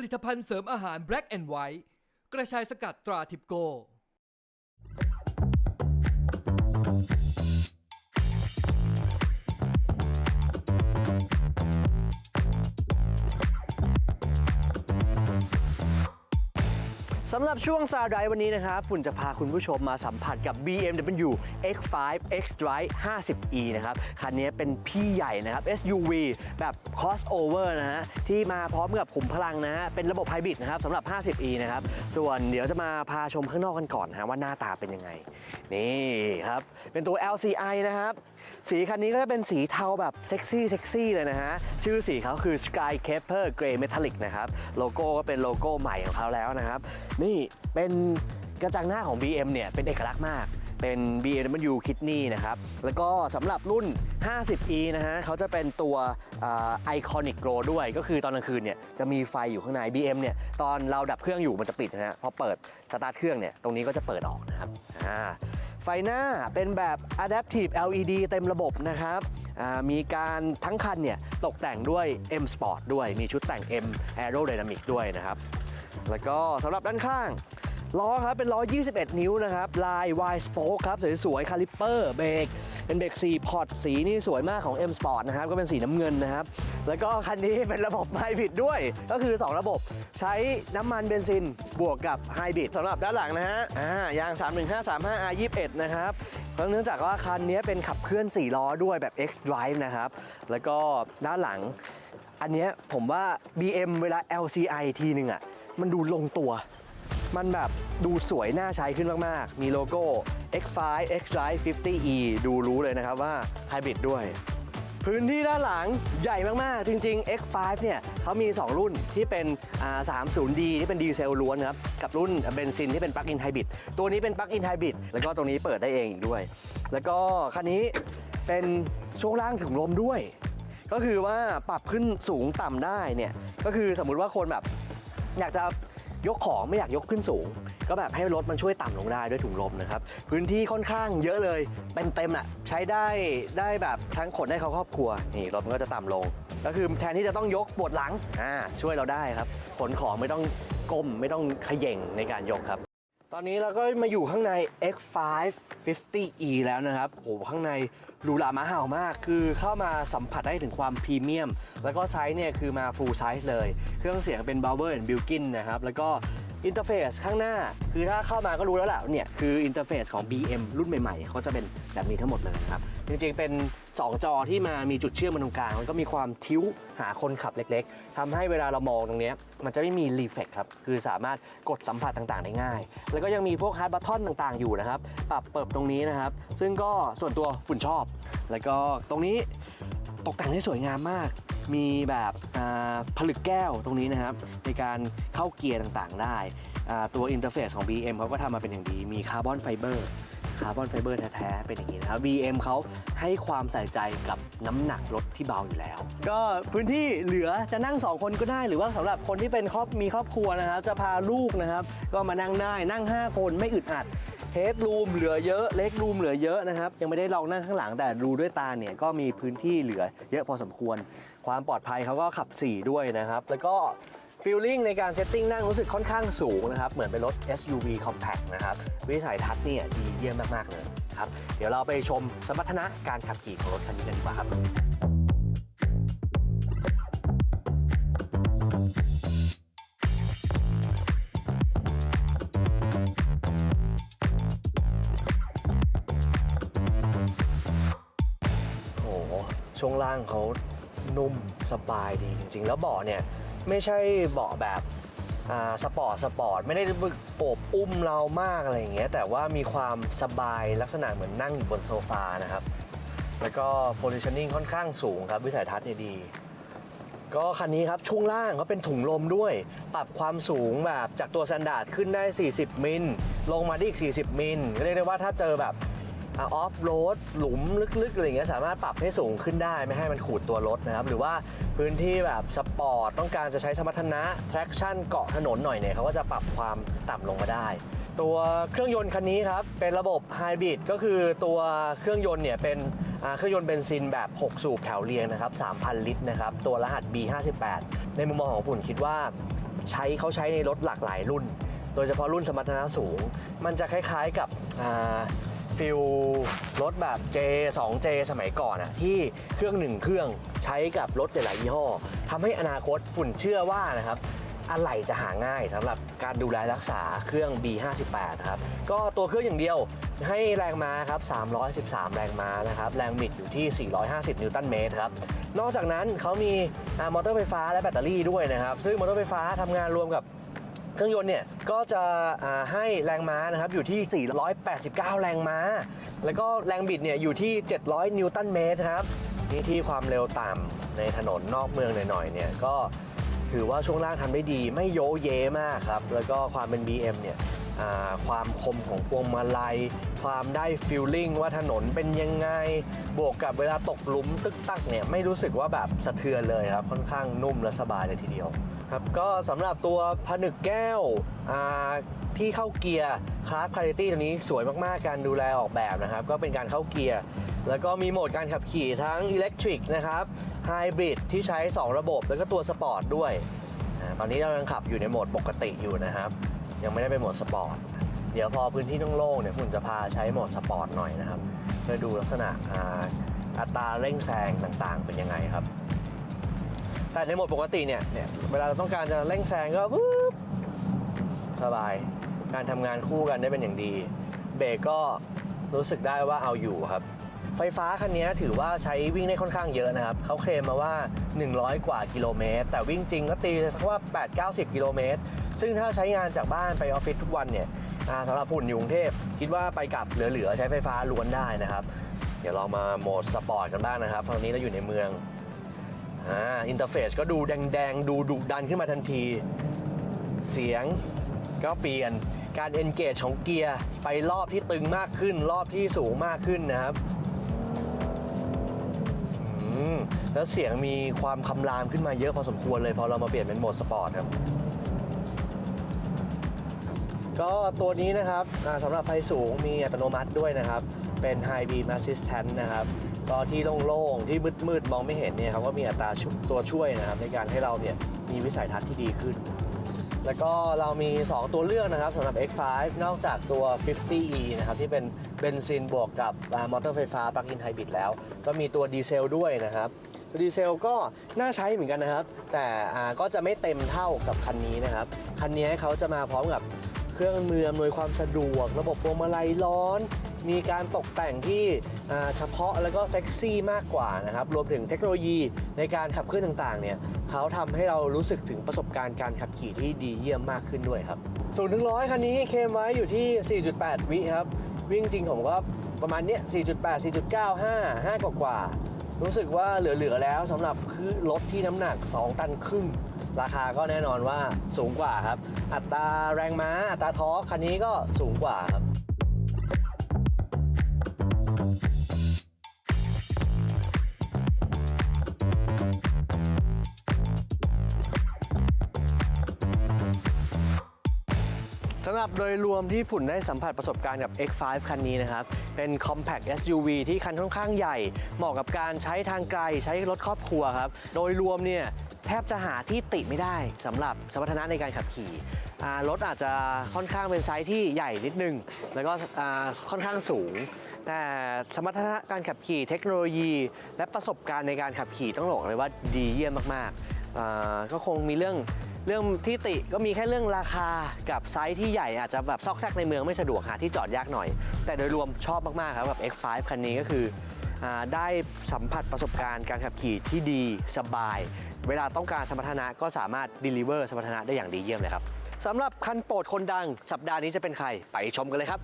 ผลิตภัณฑ์เสริมอาหาร Black and White กระชายสกัดตราทิปโก สำหรับช่วงซาไดวันนี้นะครับฝุ่นจะพาคุณผู้ชมมาสัมผัสกับ BMW X5 X Drive 50e นะครับ คันนี้เป็นพี่ใหญ่นะครับ SUV แบบ crossover นะฮะ ที่มาพร้อมกับขุมพลังนะฮะ เป็นระบบไฮบริดนะครับสำหรับ 50e นะครับ ส่วนเดี๋ยวจะมาพาชมข้างนอกกันก่อนนะฮะว่าหน้าตาเป็นยังไง นี่ครับ เป็นตัว LCI นะครับ สีคันนี้ก็จะเป็นสีเทาแบบเซ็กซี่เซ็กซี่เลยนะฮะ ชื่อสีเขาคือ Sky Caper Grey Metallic นะครับ โลโก้ก็เป็นโลโก้ใหม่ของเขาแล้วนะครับ นี่เป็นกระจังหน้าของ BM เนี่ย เป็นเอกลักษณ์มาก เป็น BMW Kidney นะครับ แล้วก็สำหรับรุ่น 50e นะฮะเขาจะเป็นตัวไอคอนิกโกลด้วย ก็คือตอนกลางคืนเนี่ยจะมีไฟอยู่ข้างใน BM เนี่ยตอนเราดับเครื่องอยู่มันจะปิดนะฮะพอเปิดสตาร์ทเครื่องเนี่ยตรงนี้ก็จะเปิดออกนะครับอ่าไฟหน้าเป็นแบบ Adaptive LED เต็มระบบนะครับมีการทั้งคันเนี่ยตกแต่งด้วย M Sport ด้วย มีชุดแต่ง M Aerodynamic ด้วยนะครับ แล้วก็สำหรับด้านข้าง ล้อครับเป็นล้อ 21 นิ้วนะครับ ลาย Y Spoke ครับสวยๆคาลิปเปอร์เบรกเป็นเบรก4พอร์ตสีนี่สวยมากของ M Sport นะครับ ก็เป็นสีน้ำเงินนะครับ แล้วก็คันนี้เป็นระบบไฮบริดด้วย ก็คือ 2 ระบบใช้น้ำมันเบนซินบวกกับไฮบริดสำหรับด้านหลังนะฮะอ่ายาง 31535 R21 นะครับเพราะเนื่องจากว่าคันนี้เป็นขับเคลื่อน 4 ล้อด้วยแบบ X Drive นะครับ แล้วก็ด้านหลัง อันนี้ผมว่า BM เวลา LCI ทีนึงอะมันดูลงตัว มันแบบดูสวยน่าใช้ขึ้นมาก ๆ มีโลโก้ X5 X Drive 50e ดูรู้เลยนะครับว่าไฮบริดด้วย พื้นที่ด้านหลังใหญ่มาก ๆ จริง ๆ X5 เนี่ยเขามี 2 รุ่นที่เป็น 30D ที่เป็นดีเซลล้วนครับ กับรุ่นเบนซินที่เป็นปลั๊กอินไฮบริดตัวนี้เป็นปลั๊กอินไฮบริดแล้วก็ตรงนี้เปิดได้เองอีกด้วย แล้วก็คันนี้เป็นช่วงล่างถุงลมด้วย ก็คือว่าปรับขึ้นสูงต่ำได้เนี่ยก็คือสมมุติว่าคนแบบอยากจะ ยกของไม่อยากยกขึ้นสูง ก็แบบให้รถมันช่วยต่ำลงได้ด้วยถุงลมนะครับ พื้นที่ค่อนข้างเยอะเลยเต็มเต็มๆอะใช้ได้ได้แบบทั้งขนได้เขาครอบครัวนี่รถมันก็จะต่ำลง ก็คือแทนที่จะต้องยกปวดหลังอ่าช่วยเราได้ครับขนของไม่ต้องก้มไม่ต้องขย่งในการยกครับ ตอนนี้เราก็มาอยู่ข้างใน X5 50e แล้วนะครับโอ้โหข้างในหรูหรามาห่ามาก คือเข้ามาสัมผัสได้ถึงความพรีเมียม แล้วก็ไซส์เนี่ยคือมา full size เลย เครื่องเสียงเป็น Bauer and Bilkin นะครับ แล้วก็ อินเทอร์เฟซข้างหน้า คือถ้าเข้ามาก็รู้แล้วแหละเนี่ยคืออินเทอร์เฟซของ BM รุ่นใหม่ๆเขาจะเป็นแบบนี้ทั้งหมดเลยนะครับ จริงๆเป็น 2 จอที่มามีจุดเชื่อมันตรงกลาง มันก็มีความทิ้วหาคนขับเล็กๆทำให้เวลาเรามองตรงนี้ มันจะไม่มีรีเฟกครับ คือสามารถกดสัมผัสต่างๆ ได้ง่าย แล้วก็ยังมีพวกฮาร์ดบัตทอนต่างๆ อยู่นะครับปรับเปิดตรงนี้นะครับ ซึ่งก็ส่วนตัวฝุ่นชอบ แล้วก็ตรงนี้ตกแต่งได้สวยงามมาก มีแบบผลึกแก้วตรงนี้นะครับ ในการเข้าเกียร์ต่างๆได้ ตัวอินเทอร์เฟซของ BM เขาก็ทำมาเป็นอย่างดี มีคาร์บอนไฟเบอร์าร์บอนไฟเบอร์แท้ๆเป็นอย่างนี้นะครับ BM เขาให้ความใส่ใจกับน้ำหนักรถที่เบาอยู่แล้ว ก็พื้นที่เหลือจะนั่ง 2 คนก็ได้ หรือว่าสำหรับคนที่เป็นครอบมีครอบครัวนะครับ จะพาลูกนะครับ ก็มานั่งได้นั่ง 5 คนไม่อึดอัดเฮดรูมเหลือเยอะเล็กรูมเหลือเยอะนะครับ ยังไม่ได้ลองนั่งข้างหลังแต่ดูด้วยตาเนี่ยก็มีพื้นที่เหลือเยอะพอสมควร ความปลอดภัยเขาก็ขับ 4 ด้วยนะครับ แล้วก็ ฟีลลิ่งในการเซตติ้งนั่งรู้สึกค่อนข้างสูงนะครับ เหมือนเป็นรถ SUV compact นะครับ วิสัยทัศน์เนี่ยดีเยี่ยมมาก ๆ เลยครับ เดี๋ยวเราไปชมสมรรถนะการขับขี่ของรถคันนี้กันดีกว่าครับโอ้โหช่วงล่างเขานุ่มสบายดีจริง ๆ แล้วเบาะเนี่ย ไม่ใช่เบาะแบบสปอร์ตสปอร์ตไม่ได้โอบอุ้มเรามากอะไรอย่างเงี้ยแต่ว่ามีความสบายลักษณะเหมือนนั่งอยู่บนโซฟานะครับ แล้วก็ positioning ค่อนข้างสูงครับวิสัยทัศน์เนี่ยดี ก็คันนี้ครับช่วงล่างเขาเป็นถุงลมด้วย ปรับความสูงแบบจากตัว s แ a นดาร์ดขึ้นได้ 40 มิล ลงมาได้อีก 40 มิลเรียกได้ว่าถ้าเจอแบบ ออฟโรดหลุมลึกๆอะไรอย่างเงี้ยสามารถปรับให้สูงขึ้นได้ไม่ให้มันขูดตัวรถนะครับ หรือว่าพื้นที่แบบสปอร์ตต้องการจะใช้สมรรถนะ traction เกาะถนนหน่อยเนี่ยเขาก็จะปรับความต่ำลงมาได้ ตัวเครื่องยนต์คันนี้ครับ เป็นระบบไฮบริดก็คือตัวเครื่องยนต์เนี่ยเป็นเครื่องยนต์เบนซินแบบ 6 สูบแถวเรียงนะครับ 3,000 ลิตรนะครับ ตัวรหัส B58 ในมุมมองของฝุ่นคิดว่า ใช้เขาใช้ในรถหลากหลายรุ่น โดยเฉพาะรุ่นสมรรถนะสูง มันจะคล้ายๆกับ ฟิลรถแบบ J 2 J สมัยก่อนอะที่เครื่องหนึ่งเครื่องใช้กับรถหลายๆยี่ห้อทำให้อนาคตฝุ่นเชื่อว่านะครับอะไหล่จะหาง่ายสำหรับการดูแลรักษาเครื่อง B58 ครับก็ตัวเครื่องอย่างเดียวให้แรงม้าครับ 313 แรงม้านะครับแรงบิดอยู่ที่ 450 นิวตันเมตรครับนอกจากนั้นเขามีอมอเตอร์ไฟฟ้าและแบตเตอรี่ด้วยนะครับ ซึ่งมอเตอร์ไฟฟ้าทำงานรวมกับ เครื่องยนต์เนี่ยก็จะให้แรงม้านะครับอยู่ที่ 489 แรงม้า แล้วก็แรงบิดเนี่ยอยู่ที่ 700 นิวตันเมตรครับนี่ที่ความเร็วต่ำในถนนนอกเมืองหน่อยๆเนี่ยก็ถือว่าช่วงล่างทำได้ดีไม่โยเยมากครับ แล้วก็ความเป็น BM เนี่ยความคมของพวงมาลัย ความได้ฟิลลิ่งว่าถนนเป็นยังไง บวกกับเวลาตกหลุมตึกตักเนี่ยไม่รู้สึกว่าแบบสะเทือนเลยครับ ค่อนข้างนุ่มและสบายเลยทีเดียว ครับก็สำหรับตัวผนึกแก้วที่เข้าเกียร์คลาสคุณ i t y ตัวนี้สวยมากๆ การดูแลออกแบบนะครับ ก็เป็นการเข้าเกียร์ แล้วก็มีโหมดการขับขี่ทั้งอิเล็กทริกนะครับไฮบริดที่ใช้ 2 ระบบ แล้วก็ตัวสปอร์ตด้วยตอนนี้เรายังขับอยู่ในโหมดปกติอยู่นะครับ ยังไม่ได้เป็นโหมดสปอร์ตเดี๋ยวพอพื้นที่โล่งๆเนี่ยคุณจะพาใช้โหมดสปอร์ตหน่อยนะครับเพื่อดูลักษณะอัตราเร่งแซงต่างๆ เป็นยังไงครับ แต่ในโหมดปกติเนี่ยเนี่ยเวลาเราต้องการจะเร่งแซงก็ปุ๊บสบายการทำงานคู่กันได้เป็นอย่างดี เบรกก็รู้สึกได้ว่าเอาอยู่ครับ ไฟฟ้าคันนี้ถือว่าใช้วิ่งได้ค่อนข้างเยอะนะครับ เขาเคลมมาว่า 100 กว่ากิโลเมตร แต่วิ่งจริงก็ตีสักว่า 8-90 กิโลเมตร ซึ่งถ้าใช้งานจากบ้านไปออฟฟิศทุกวันเนี่ยสำหรับฝุ่นอยู่กรุงเทพ คิดว่าไปกลับเหลือๆ ใช้ไฟฟ้าล้วนได้นะครับ เดี๋ยวเรามาโหมดสปอร์ตกันบ้างนะครับตอนนี้เราอยู่ในเมือง อ่าอินเทอร์เฟซก็ดูแดงๆ ดูดุดันขึ้นมาทันที เสียงก็เปลี่ยนการเอนเกจของเกียร์ ไปรอบที่ตึงมากขึ้น รอบที่สูงมากขึ้นนะครับแล้วเสียงมีความคำรามขึ้นมาเยอะพอสมควรเลยพอเรามาเปลี่ยนเป็นโหมดสปอร์ตครับ ก็ตัวนี้นะครับอ่าสำหรับไฟสูงมีอัตโนมัติด้วยนะครับ เป็น High Beam Assistant นะครับก็ที่โล่งๆ ที่มืดๆ มองไม่เห็นเนี่ยเขาก็มีอัตราชุตัวช่วยนะครับ ในการให้เราเนี่ยมีวิสัยทัศน์ที่ดีขึ้น แล้วก็เรามี 2 ตัวเลือกนะครับสำหรับ X5 นอกจากตัว 50e นะครับ ที่เป็นเบนซินบวกกับอ่ามอเตอร์ไฟฟ้าปลั๊กอินไฮบริดแล้ว ก็มีตัวดีเซลด้วยนะครับตัวดีเซลก็น่าใช้เหมือนกันนะครับ แต่อ่าก็จะไม่เต็มเท่ากับคันนี้นะครับ คันนี้เขาจะมาพร้อมกับ เครื่องมืออำนวยความสะดวก ระบบพวงมาลัยร้อน มีการตกแต่งที่เฉพาะแล้วก็เซ็กซี่มากกว่านะครับ รวมถึงเทคโนโลยีในการขับเคลื่อนต่างๆ เนี่ยเขาทำให้เรารู้สึกถึงประสบการณ์การขับขี่ที่ดีเยี่ยมมากขึ้นด้วยครับศูนย์ถึงร้อยคันนี้เคมไว้อยู่ที่ 4.8 วิครับ วิ่งจริงผมก็ประมาณเนี้ย4.8 4.9 5 5กว่ากว่า รู้สึกว่าเหลือ ๆ แล้วสำหรับคือรถที่น้ำหนัก 2 ตันครึ่ง ราคาก็แน่นอนว่าสูงกว่าครับ อัตราแรงม้า อัตราทอร์คคันนี้ก็สูงกว่าครับ สำหรับโดยรวมที่ฝุ่นได้สัมผัสประสบการณ์กับ X5 คันนี้นะครับ เป็น compact SUV ที่คันค่อนข้างใหญ่ เหมาะกับการใช้ทางไกลใช้รถครอบครัวครับ โดยรวมเนี่ยแทบจะหาที่ติไม่ได้สำหรับสมรรถนะในการขับขี่รถอาจจะค่อนข้างเป็นไซส์ที่ใหญ่นิดนึง แล้วก็ค่อนข้างสูง แต่สมรรถนะการขับขี่เทคโนโลยี และประสบการณ์ในการขับขี่ต้องบอกเลยว่าดีเยี่ยมมากๆ ก็คงมีเรื่องเรื่องที่ติก็มีแค่เรื่องราคากับไซส์ที่ใหญ่อาจจะแบบซอกแซกในเมืองไม่สะดวกหาที่จอดยากหน่อย แต่โดยรวมชอบมาก ๆ ครับกับ X5 คันนี้ก็คืออได้สัมผัสประสบการณ์การขับขี่ที่ดีสบาย เวลาต้องการสมรรถนะก็สามารถ deliver สมรรถนะได้อย่างดีเยี่ยมเลยครับสำหรับคันโปรดคนดังสัปดาห์นี้จะเป็นใคร ไปชมกันเลยครับ